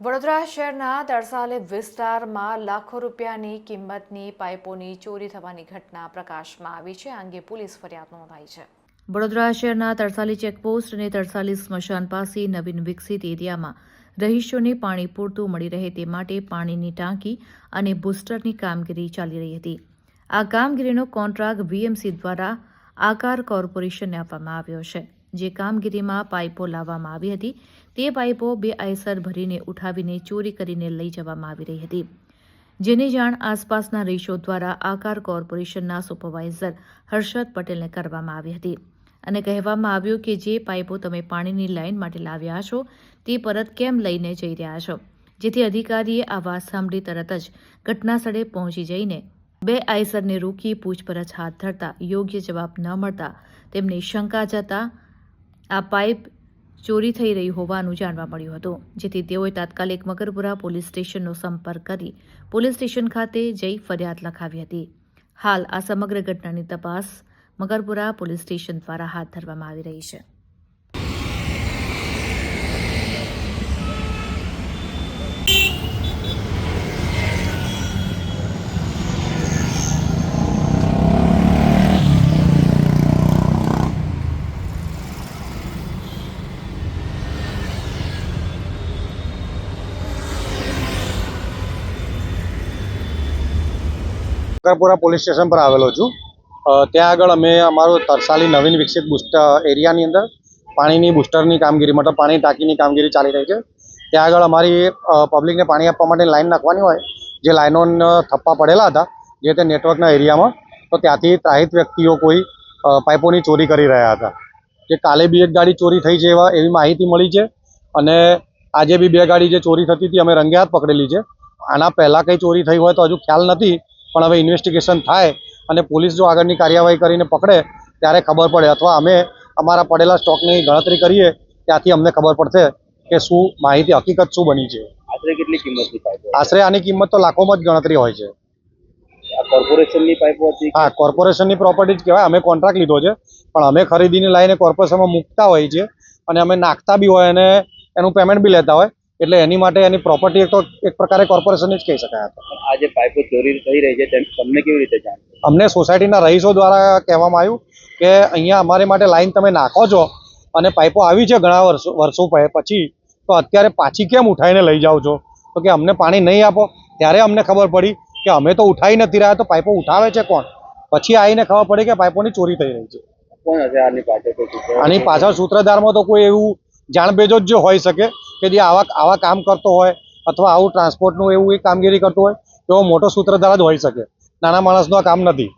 વડોદરા શહેરના તરસાલે વિસ્તારમાં લાખો રૂપિયાની કિંમતની પાઇપોની ચોરી થવાની ઘટના પ્રકાશમાં આવી છે. આ અંગે પોલીસ ફરિયાદ નોંધાઈ છે. વડોદરા શહેરના તરસાલી ચેકપોસ્ટ અને તરસાલી સ્મશાન પાસે નવીન વિકસિત એરિયામાં રહીશોને પાણી પૂરતું મળી રહે તે માટે પાણીની ટાંકી અને બુસ્ટરની કામગીરી ચાલી રહી હતી. આ કામગીરીનો કોન્ટ્રાક્ટ વીએમસી દ્વારા આકાર કોર્પોરેશનને આપવામાં આવ્યો છે. જે કામગીરીમાં પાઇપો લાવવામાં આવી હતી, તે પાઇપો બે આયસર ભરીને ઉઠાવીને ચોરી કરીને લઈ જવામાં આવી રહી હતી. જેની જાણ આસપાસના રહીશો દ્વારા આકાર કોર્પોરેશનના સુપરવાઇઝર હર્ષદ પટેલને કરવામાં આવી હતી. અને કહેવામાં આવ્યું કે જે પાઇપો તમે પાણીની લાઇન માટે લાવ્યા છો તે પરત કેમ લઈને જઈ રહ્યા છો? જેથી અધિકારીએ આ વાત સાંભળી તરત જ ઘટનાસ્થળે પહોંચી જઈને બે આયસરને રોકી પૂછપરછ હાથ ધરતા યોગ્ય જવાબ ન મળતા તેમને શંકા જતા આ પાઇપ ચોરી થઈ રહી હોવાનું જાણવા મળ્યું હતું, જેથી તેઓએ તાત્કાલિક મકરપુરા પોલીસ સ્ટેશનનો સંપર્ક કરી પોલીસ સ્ટેશન ખાતે જઈ ફરિયાદ લખાવી હતી. હાલ આ સમગ્ર ઘટનાની તપાસ મકરપુરા પોલીસ સ્ટેશન દ્વારા હાથ ધરવામાં આવી રહી છે. કરપુરા પોલીસ સ્ટેશન પર આવેલો છું. ત્યાં આગળ અમે અમારું તરસાલી નવીન વિકસિત બુસ્ટર એરિયાની અંદર પાણીની બુસ્ટરની કામગીરી, મતલબ પાણી ટાંકીની કામગીરી ચાલી રહી છે. ત્યાં આગળ અમારી પબ્લિકને પાણી આપવા માટે લાઈન નાખવાની હોય, જે લાઈનો થપ્પા પડેલા હતા, જે તે નેટવર્કના એરિયામાં, તો ત્યાંથી ત્રાહિત વ્યક્તિઓ કોઈ પાઇપોની ચોરી કરી રહ્યા હતા. જે કાલે બી એક ગાડી ચોરી થઈ છે એવા, એવી માહિતી મળી છે. અને આજે બી બે ગાડી જે ચોરી થતી હતી, અમે રંગે હાથ પકડેલી છે. આના પહેલાં કંઈ ચોરી થઈ હોય તો હજુ ખ્યાલ નથી પણ હવે ઇન્વેસ્ટિગેશન થાય અને પોલીસ જો આગળની કાર્યવાહી કરીને પકડે ત્યારે ખબર પડે. અથવા અમે અમારા પડેલા સ્ટોકની ગણતરી કરીએ ત્યાંથી અમને ખબર પડશે કે શું માહિતી હકીકત શું બની છે. આશરે કેટલી કિંમતની આશરે આની કિંમત તો લાખોમાં જ ગણતરી હોય છે. કોર્પોરેશનની પાઇપો હતી હા કોર્પોરેશનની પ્રોપર્ટી જ કહેવાય. અમે કોન્ટ્રાક્ટ લીધો છે પણ અમે ખરીદીને લાવીને કોર્પોરેશનમાં મૂકતા હોઈએ છીએ અને અમે નાખતા બી હોય અને એનું પેમેન્ટ બી લેતા હોય. એટલે એની માટે એની પ્રોપર્ટી એક તો એક પ્રકારે કોર્પોરેશનની જ કહી શકાય આ જે પાઇપો ચોરી થઈ રહી છે તેમ તમને કેવી રીતે જાણ અમને સોસાયટીના રહીશો દ્વારા કહેવામાં આવ્યું કે અહીંયા અમારે માટે લાઈન તમે નાખો છો અને પાઇપો આવી છે ઘણા વર્ષો વર્ષો પછી તો અત્યારે પાછી કેમ ઉઠાવીને લઈ જાઓ છો? તો કે અમને પાણી નહીં આપો. ત્યારે અમને ખબર પડી કે અમે તો ઉઠાવી નથી રહ્યા તો પાઇપો ઉઠાવે છે કોણ? પછી આવીને ખબર પડી કે પાઇપોની ચોરી થઈ રહી છે. કોણ હશે આની પાછળ આની પાછળ સૂત્રધારમાં તો કોઈ એવું જાણબેજો જ હોઈ શકે કે જે આવા આવા કામ કરતો હોય અથવા આવું ટ્રાન્સપોર્ટનું એવું એક કામગીરી કરતું હોય, તો મોટો સૂત્રધાર જ હોઈ શકે. નાના માણસનું આ કામ નથી.